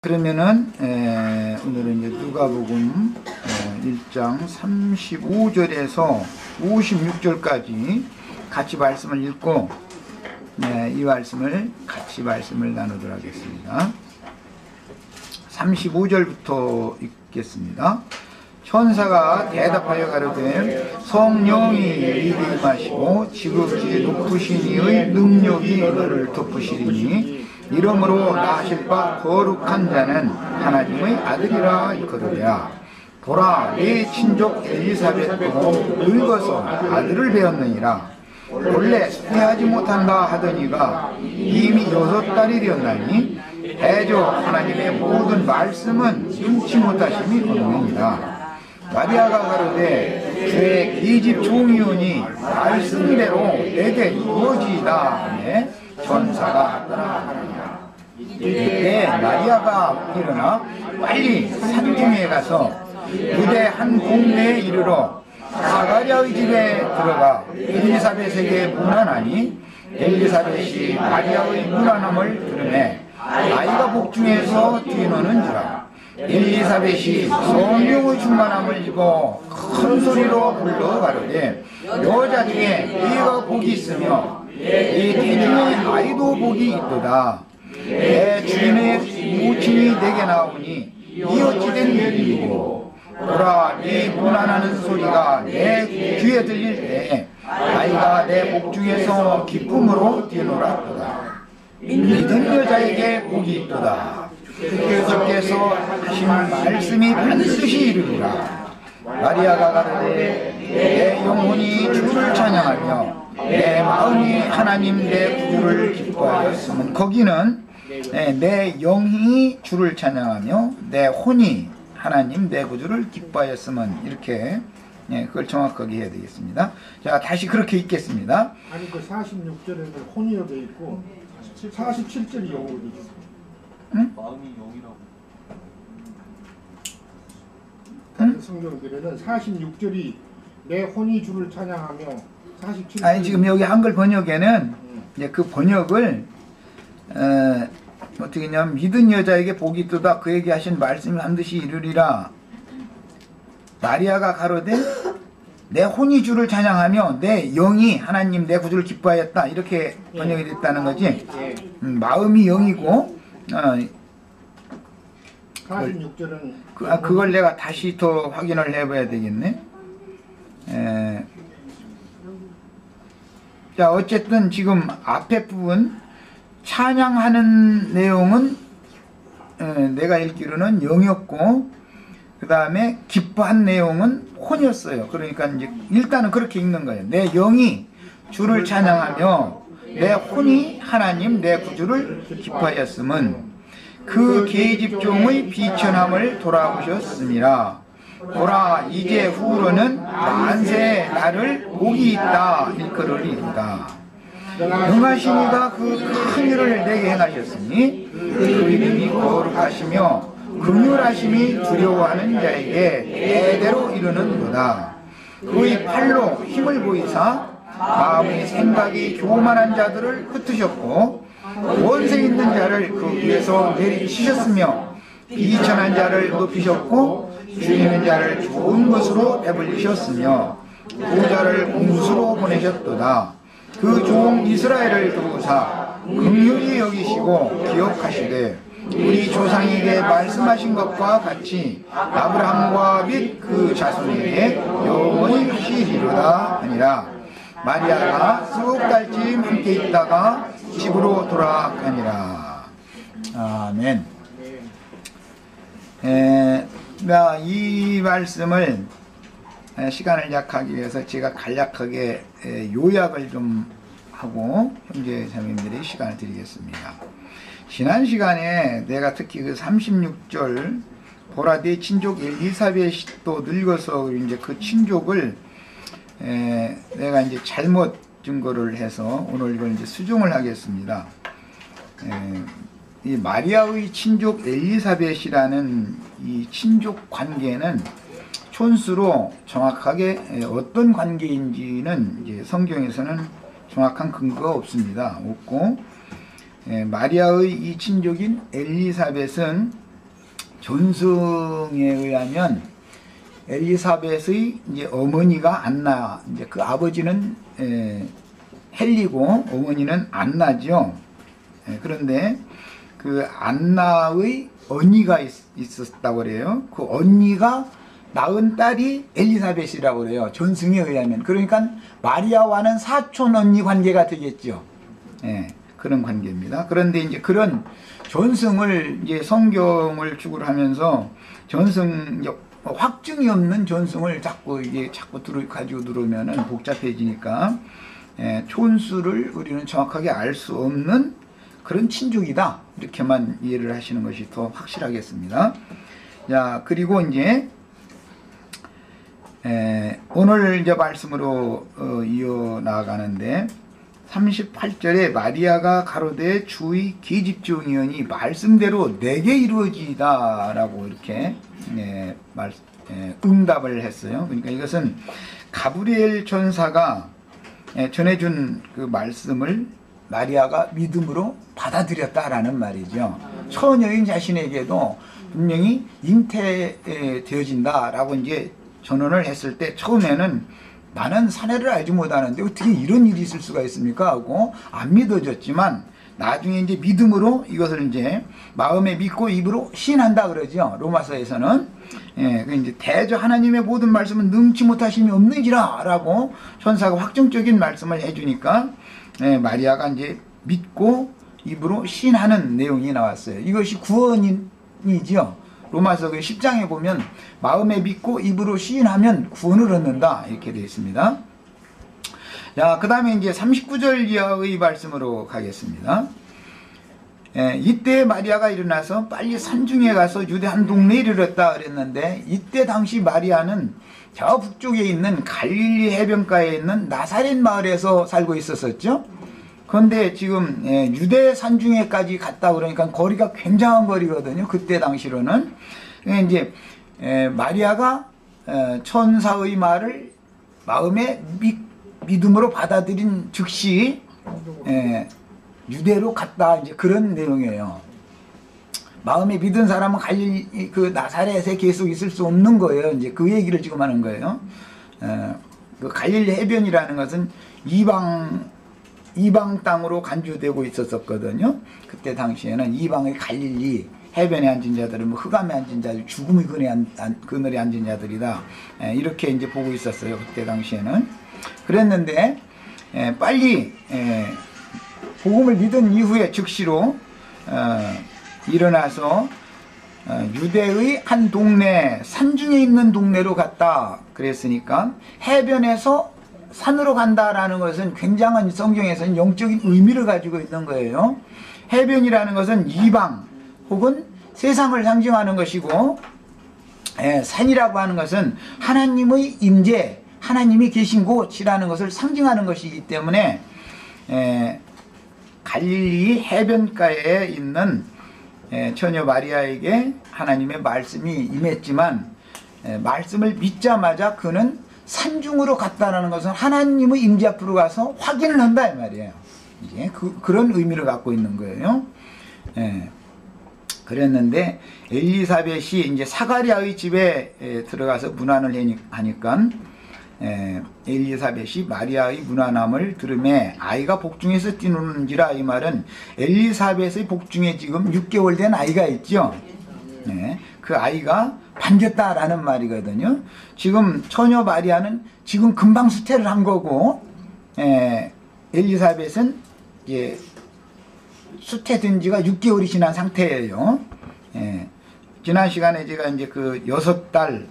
그러면은 에, 오늘은 이제 누가복음 어, 1장 35절에서 56절까지 같이 말씀을 읽고 네, 이 말씀을 같이 말씀을 나누도록 하겠습니다. 35절부터 읽겠습니다. 천사가 대답하여 가로되 성령이 이리 임하시고 지극히 높으신 이의 능력이 너를 덮으시리니 이러므로 나실 바 거룩한 자는 하나님의 아들이라 이거리라 보라 네 친족 엘리사벳도 늙어서 아들을 배웠느니라. 원래 수혜하지 못한다 하더니가 이미 여섯 달이 되었나니 대조 하나님의 모든 말씀은 눈치 못하심이 없느니라. 마리아가 가로되 주의 계집 종이오니 말씀대로 내게 이루어지이다 하매 전사가 떠나가니라 이때 마리아가 일어나 빨리 산중에 가서 유대 한 동네에 이르러 사가랴의 집에 들어가 엘리사벳에게 문안하니 엘리사벳이 마리아의 문안함을 들으매 아이가 복중에서 뛰노는지라 엘리사벳이 성령의 충만함을 입어 큰 소리로 불러 가로되 여자 중에 네가 복이 있으며 이 태중에 아이도 복이 있도다. 내 주인의 모친이 내게 나오니 이 어찌된 일이고 보라 네 무난하는 소리가 내 귀에 들릴 때 아이가 내 복중에서 기쁨으로 뛰노라도다. 믿은 여자에게 복이 있도다. 주께서 하신 말씀이 반드시 이루리라. 마리아가 가로되 내 영혼이 주를 찬양하며 내 마음이 하나님 내 구주를 기뻐하였으면 거기는 예, 내 영이 주를 찬양하며 내 혼이 하나님 내 구주를 기뻐하였으면 이렇게 예, 그걸 정확하게 해야 되겠습니다. 자 다시 그렇게 읽겠습니다. 아니 그 46절에는 혼이로 돼 있고 47절이 영어로 돼 있어. 마음이 영이라고. 다른 성경들에는 46절이 내 혼이 주를 찬양하며 47절이 아니 지금 여기 한글 번역에는 이제 그 번역을 어, 어떻게 했냐면 믿은 여자에게 복이 있도다. 그에게 하신 말씀이 반드시 이루리라. 마리아가 가로되 내 혼이 주를 찬양하며 내 영이 하나님 내 구주를 기뻐하였다. 이렇게 번역이 됐다는 거지. 음, 마음이 영이고 어, 46절은 그, 아, 그걸 내가 다시 더 확인을 해봐야 되겠네. 에, 자, 어쨌든 지금 앞에 부분 찬양하는 내용은 에, 내가 읽기로는 영이었고 그 다음에 기뻐한 내용은 혼이었어요. 그러니까 이제 일단은 그렇게 읽는 거예요. 내 영이 주를 찬양하며 내 혼이 하나님 내 구주를 기뻐하였음은 그 계집종의 비천함을 돌아보셨습니다. 보라 이제 후로는 만세 나를 복이 있다 일컬으리이다. 영하시니가 그 큰 일을 내게 행하셨으니 그 이름이 거룩하시며 긍휼하심이 두려워하는 자에게 대대로 이르는도다. 그의 팔로 힘을 보이사 마음의 생각이 교만한 자들을 흩으셨고 원세 있는 자를 그 위에서 내리치셨으며 비천한 자를 높이셨고 죽이는 자를 좋은 것으로 배불리셨으며 부자를 공수로 보내셨도다. 그 종 이스라엘을 도우사 긍휼히 여기시고 기억하시되 우리 조상에게 말씀하신 것과 같이 아브라함과 및 그 자손에게 영원히 하시리로다 하니라. 마리아가 석 달쯤 함께 있다가 집으로 돌아가니라. 아멘. 에, 나 이 말씀을 에, 시간을 약하기 위해서 제가 간략하게 에, 요약을 좀 하고 형제 자매님들이 시간을 드리겠습니다. 지난 시간에 내가 특히 그 36절 보라데 친족 엘리사벳도 늙어서 이제 그 친족을 에, 내가 이제 잘못 증거를 해서 오늘 이걸 이제 수정을 하겠습니다. 에, 이 마리아의 친족 엘리사벳이라는 이 친족 관계는 촌수로 정확하게 에, 어떤 관계인지는 성경에서는 정확한 근거가 없습니다. 없고 에, 마리아의 이 친족인 엘리사벳은 존승에 의하면 엘리사벳의 이제 어머니가 안나 이제 그 아버지는 에, 헬리고 어머니는 안나죠. 예, 그런데 그 안나의 언니가 있, 있었다고 그래요. 그 언니가 낳은 딸이 엘리사벳이라고 그래요. 전승에 의하면. 그러니까 마리아와는 사촌 언니 관계가 되겠죠. 예, 그런 관계입니다. 그런데 이제 그런 전승을 이제 성경을 축을 하면서 전승 확증이 없는 전승을 자꾸 이게 자꾸 들어 가지고 들어오면은 복잡해지니까 예, 촌수를 우리는 정확하게 알 수 없는 그런 친족이다 이렇게만 이해를 하시는 것이 더 확실하겠습니다. 자 그리고 이제 에, 오늘 이제 말씀으로 어, 이어 나가는데 38절에 마리아가 가로되 주의 기집종이언이 말씀대로 내게 이루어지다라고 이렇게 예, 말, 예, 응답을 했어요. 그러니까 이것은 가브리엘 천사가 예, 전해준 그 말씀을 마리아가 믿음으로 받아들였다라는 말이죠. 처녀인 자신에게도 분명히 잉태되어진다라고 이제 전언을 했을 때 처음에는 나는 사내를 알지 못하는데 어떻게 이런 일이 있을 수가 있습니까? 하고 안 믿어졌지만 나중에 이제 믿음으로 이것을 이제 마음에 믿고 입으로 시인한다 그러죠. 로마서에서는 예, 그 이제 대저 하나님의 모든 말씀은 능치 못하심이 없는지라 라고 천사가 확정적인 말씀을 해주니까 예, 마리아가 이제 믿고 입으로 시인하는 내용이 나왔어요. 이것이 구원이죠. 로마서 그 10장에 보면 마음에 믿고 입으로 시인하면 구원을 얻는다 이렇게 되어 있습니다. 자, 그 다음에 이제 39절 이하의 말씀으로 가겠습니다. 예, 이때 마리아가 일어나서 빨리 산중에 가서 유대 한 동네에 이르렀다 그랬는데 이때 당시 마리아는 저 북쪽에 있는 갈릴리 해변가에 있는 나사렛 마을에서 살고 있었었죠. 그런데 지금 예, 유대 산중에까지 갔다 그러니까 거리가 굉장한 거리거든요. 그때 당시로는 그러니까 이제 예, 마리아가 어, 천사의 말을 마음에 믿, 믿음으로 받아들인 즉시 예, 유대로 갔다 이제 그런 내용이에요. 마음에 믿은 사람은 갈릴 그 나사렛에 계속 있을 수 없는 거예요. 이제 그 얘기를 지금 하는 거예요. 예, 그 갈릴리 해변이라는 것은 이방 이방 땅으로 간주되고 있었었거든요. 그때 당시에는 이방의 갈릴리 해변에 앉은 자들은 뭐 흑암에 앉은 자들, 죽음의 그늘에, 앉, 그늘에 앉은 자들이다. 예, 이렇게 이제 보고 있었어요. 그때 당시에는. 그랬는데 예, 빨리 예, 복음을 믿은 이후에 즉시로 어, 일어나서 어, 유대의 한 동네 산중에 있는 동네로 갔다 그랬으니까 해변에서 산으로 간다라는 것은 굉장한 성경에서는 영적인 의미를 가지고 있는 거예요. 해변이라는 것은 이방 혹은 세상을 상징하는 것이고 예, 산이라고 하는 것은 하나님의 임재, 하나님이 계신 곳이라는 것을 상징하는 것이기 때문에 예, 갈릴리 해변가에 있는 예, 처녀 마리아에게 하나님의 말씀이 임했지만 예, 말씀을 믿자마자 그는 산중으로 갔다라는 것은 하나님의 임재 앞으로 가서 확인을 한다 이 말이에요. 이게 그, 그런 의미를 갖고 있는 거예요. 예. 그랬는데 엘리사벳이 이제 사가리아의 집에 에, 들어가서 문안을 하니- 하니까 에, 엘리사벳이 마리아의 문안함을 들음에 아이가 복중에서 뛰노는지라 이 말은 엘리사벳의 복중에 지금 6개월 된 아이가 있죠. 네, 그 아이가 반겼다라는 말이거든요. 지금 처녀 마리아는 지금 금방 수태를 한 거고 에, 엘리사벳은 예, 수태된 지가 6개월이 지난 상태예요. 예. 지난 시간에 제가 이제 그 여섯 달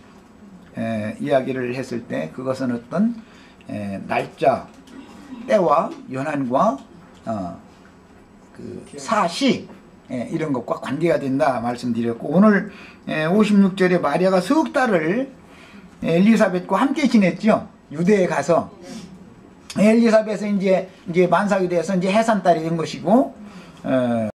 에, 이야기를 했을 때 그것은 어떤 에, 날짜, 때와 연한과 어, 그 사시 예, 이런 것과 관계가 된다 말씀드렸고 오늘 에, 56절에 마리아가 석 달을 엘리사벳과 함께 지냈죠. 유대에 가서 엘리사벳은 이제 이제 만삭이 돼서 이제 해산딸이 된 것이고 어,